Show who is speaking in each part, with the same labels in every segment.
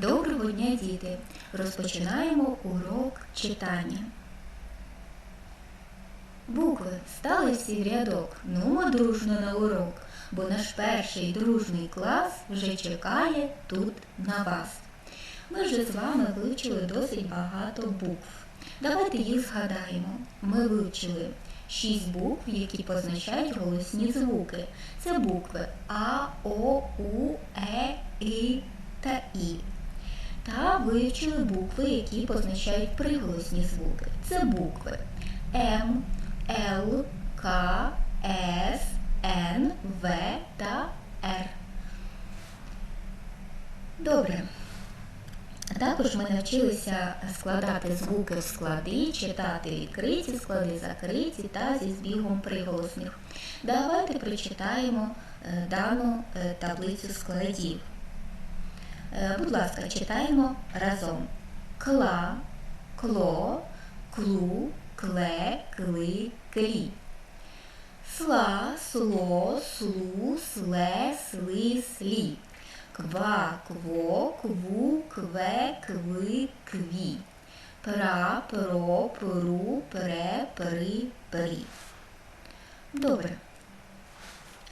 Speaker 1: Доброго дня, діти! Розпочинаємо урок читання. Букви стали всі в рядок, нумо дружно на урок, бо наш перший дружний клас вже чекає тут на вас. Ми вже з вами вивчили досить багато букв. Давайте їх згадаємо. Ми вивчили шість букв, які позначають голосні звуки. Це букви А, О, У, Е, І та І. Та вивчили букви, які позначають приголосні звуки. Це букви М, Л, К, С, Н, В та Р. Добре. Також ми навчилися складати звуки в склади, читати відкриті склади, закриті та зі збігом приголосних. Давайте прочитаємо е, дану е, таблицю складів. Е, Будь ласка, читаємо разом. Кла, кло, клу, кле, кли, клі. Сла, сло, слу, сле, сли, слі. Ква, кво, кву, кве, кви, кві. Пра, про, пру, пре, при, при. Добре.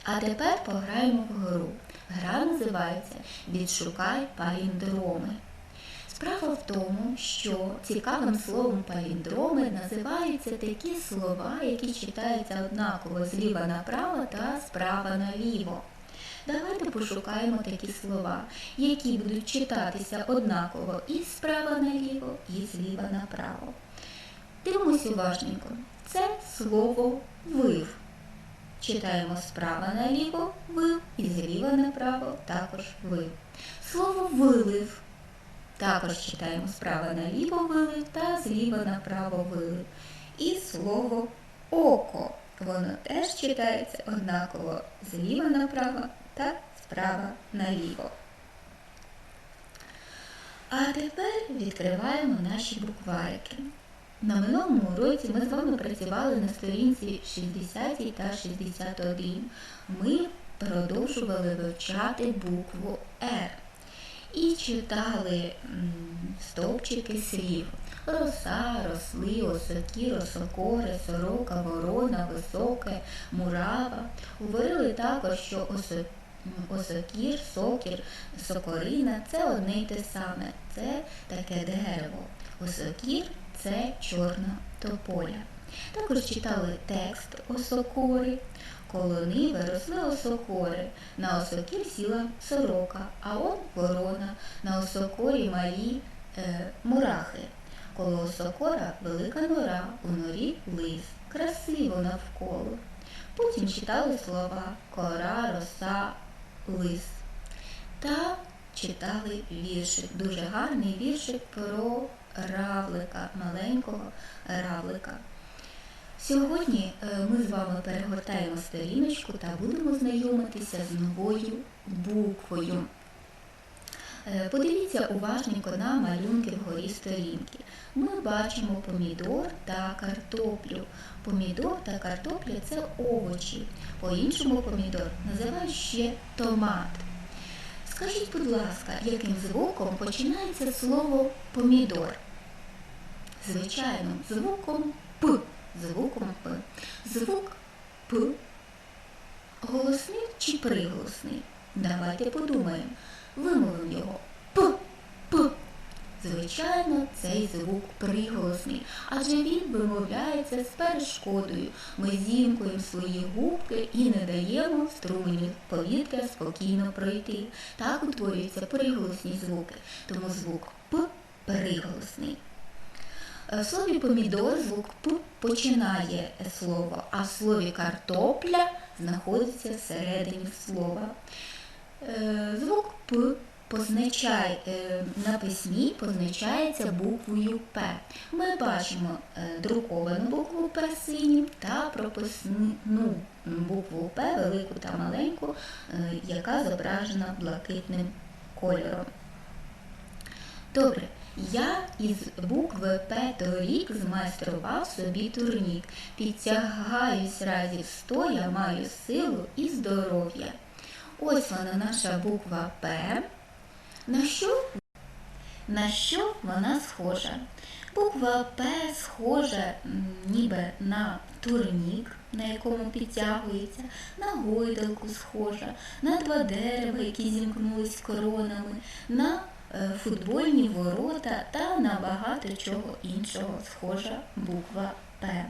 Speaker 1: А тепер пограємо в гру. Гра називається Відшукай паліндроми. Справа в тому, що цікавим словом паліндроми називаються такі слова, які читаються однаково зліва направо та справа наліво. Давайте пошукаємо такі слова, які будуть читатися однаково і справа наліво, і зліва направо. Дивимось уважненько. Це слово вив. Читаємо справа наліво вив і зліва направо також вив. Слово вилив. Також читаємо справа наліво вилив та зліва направо вилив. І слово око. Воно теж читається однаково зліва направо та справа наліво. А тепер відкриваємо наші букварики. На минулому уроці ми з вами працювали на сторінці 60 та 61. Ми продовжували вивчати букву Р і читали стовпчики слів. Роса, росли, осокі, росокори, сорока, ворона, високе, мурава. Говорили також, що осо- осокір, сокір, сокорина це одне й те саме. Це таке дерево. Осокір це чорна тополя. Також читали текст осокори. Коло ниви росли осокори. На осокір сіла сорока, а он ворона. На осокорі малі е, мурахи. Коло осокора велика нора, у норі лис. Красиво навколо. Потім читали слова кора, роса, лис. Та читали віршик, дуже гарний віршик про равлика, маленького равлика. Сьогодні е, ми з вами перегортаємо сторіночку та будемо знайомитися з новою буквою. Е, Подивіться уважненько на малюнки вгорі сторінки. Ми бачимо помідор та картоплю. Помідор та картопля це овочі. По-іншому помідор називають ще томат. Скажіть, будь ласка, яким звуком починається слово помідор? Звичайно, звуком П. Звуком П. Звук П. Голосний чи приголосний? Давайте подумаємо. Вимовимо його П. П. Звичайно, цей звук приголосний, адже він вимовляється з перешкодою. Ми зімкуємо свої губки і не даємо струменю повітря спокійно пройти. Так утворюються приголосні звуки, тому звук П приголосний. Е, В слові помідор звук П починає слово, а в слові картопля знаходиться всередині слова. Е, Звук П позначає, е, на письмі позначається буквою П. Ми бачимо друковану букву П синім та прописну букву П, велику та маленьку, яка зображена блакитним кольором. Добре, я із букви П торік змайстрував собі турнік. Підтягаюсь разів сто, я маю силу і здоров'я. Ось вона наша буква П. На що На що вона схожа? Буква П схожа ніби на турнік, на якому підтягується, на гойдалку схожа, на два дерева, які зімкнулись коронами, на футбольні ворота та на багато чого іншого схожа буква П.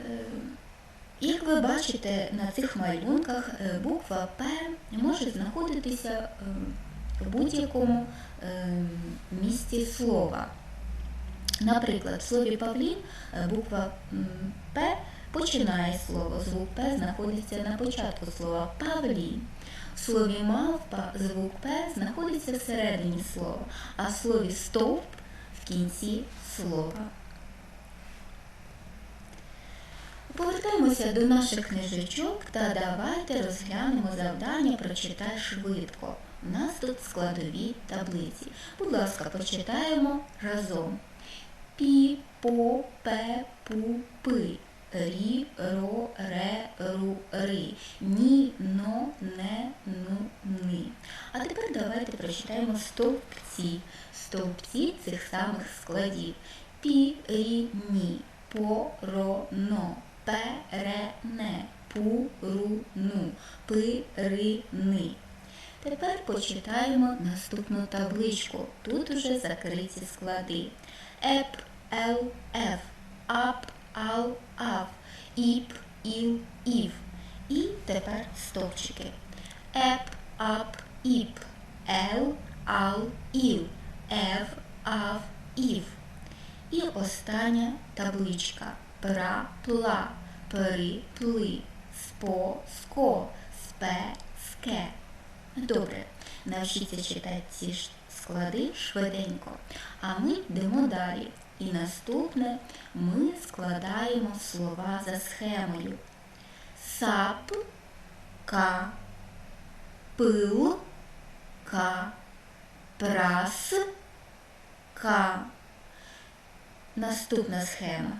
Speaker 1: Е, Як ви бачите на цих малюнках, е, буква П може знаходитися е, в будь-якому е, місці слова. Наприклад, в слові Павлін е, буква П починає слово, звук П знаходиться на початку слова Павлін. В слові мавпа звук П знаходиться всередині слова, а в слові стовп в кінці слова. Повертаємося до наших книжечок та давайте розглянемо завдання Прочитай швидко. У нас тут складові таблиці. Будь ласка, почитаємо разом. Пі, по, пе, пу, пи. Рі, ро, ре, ру, ри. Ні, но, не, ну, ни. А тепер давайте прочитаємо стовпці. Стовпці цих самих складів. Пі, рі, ні. По, ро, но. Пе, ре, не. Пу, ру, ну. Пи, ри, ни. Тепер почитаємо наступну табличку. Тут уже закриті склади. Еп, ел, еф, ап, ал, ав, іп, іл, ів. І тепер стовпчики. Еп, ап, іп, ел, ал, іл, ев, ав, ів. І остання табличка. Пра, пла, пери, пли, спо, ско, спе, ске. Добре, навчіться читати ці ж склади швиденько. А ми йдемо далі. І наступне ми складаємо слова за схемою. Сап, ка, пил, ка, прас, ка. Наступна схема.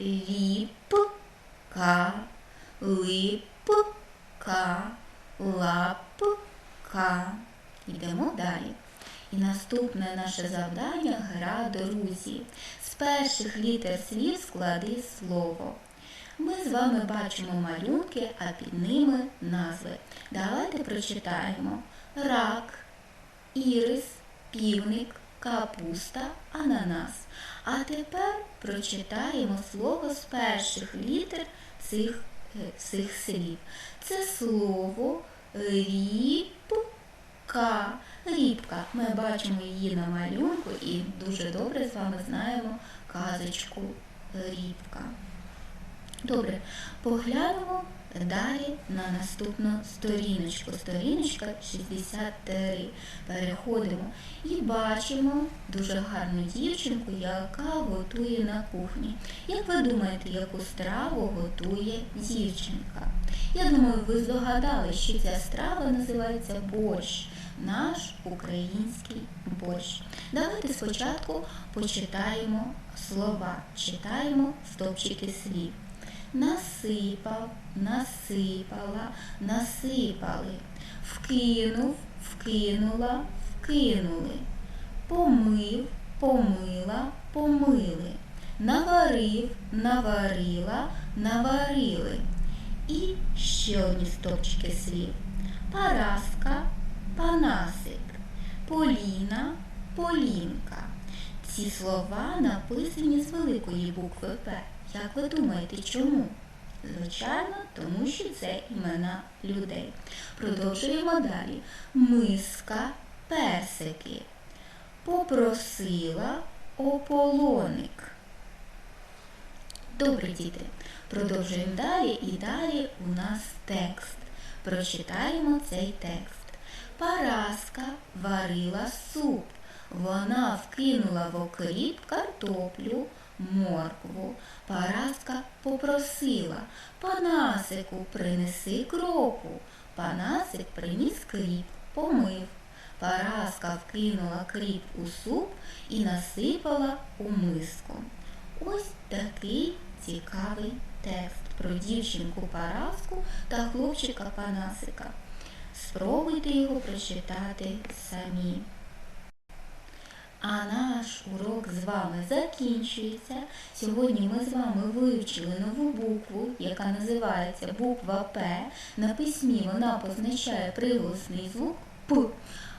Speaker 1: Ліп, ка, лип, ка, лап, ка. Йдемо далі. І наступне наше завдання гра друзі. З перших літер слів склади слово. Ми з вами бачимо малюнки, а під ними назви. Давайте прочитаємо рак, ірис, півник, капуста, ананас. А тепер прочитаємо слово з перших літер цих, е, цих слів. Це слово рібка. Рібка. Ми бачимо її на малюнку і дуже добре з вами знаємо казочку Рібка. Добре, поглянемо далі на наступну сторіночку. Сторіночка 63. Переходимо і бачимо дуже гарну дівчинку, яка готує на кухні. Як ви думаєте, яку страву готує дівчинка? Я думаю, ви здогадали, що ця страва називається борщ. Наш український борщ. Давайте спочатку почитаємо слова, читаємо стовпчики слів. Насипав, насипала, насипали, вкинув, вкинула, вкинули, помив, помила, помили, наварив, наварила, наварили. І ще одні стовпчики слів. Параска, панасик, Поліна, Полінка. Ці слова написані з великої букви П. Як ви думаєте, чому? Звичайно, тому що це імена людей. Продовжуємо далі. Миска, персики. Попросила ополоник. Добре, діти. Продовжуємо далі і далі у нас текст. Прочитаємо цей текст. Параска варила суп. Вона вкинула в окріп картоплю, моркву. Параска попросила Панасику, принеси кропу. Панасик приніс кріп, помив. Параска вкинула кріп у суп і насипала у миску. Ось такий цікавий текст про дівчинку Параску та хлопчика Панасика. Спробуйте його прочитати самі. А наш урок з вами закінчується. Сьогодні ми з вами вивчили нову букву, яка називається буква П. На письмі вона позначає приголосний звук П,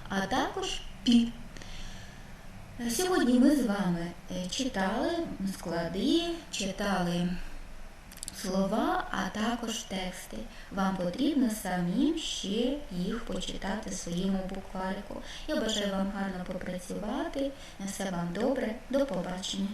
Speaker 1: а також Пі. Сьогодні ми з вами е, читали склади, читали слова, а також тексти. Вам потрібно самим ще їх почитати в своєму букварику. Я бажаю вам гарно попрацювати. Все вам добре. До побачення.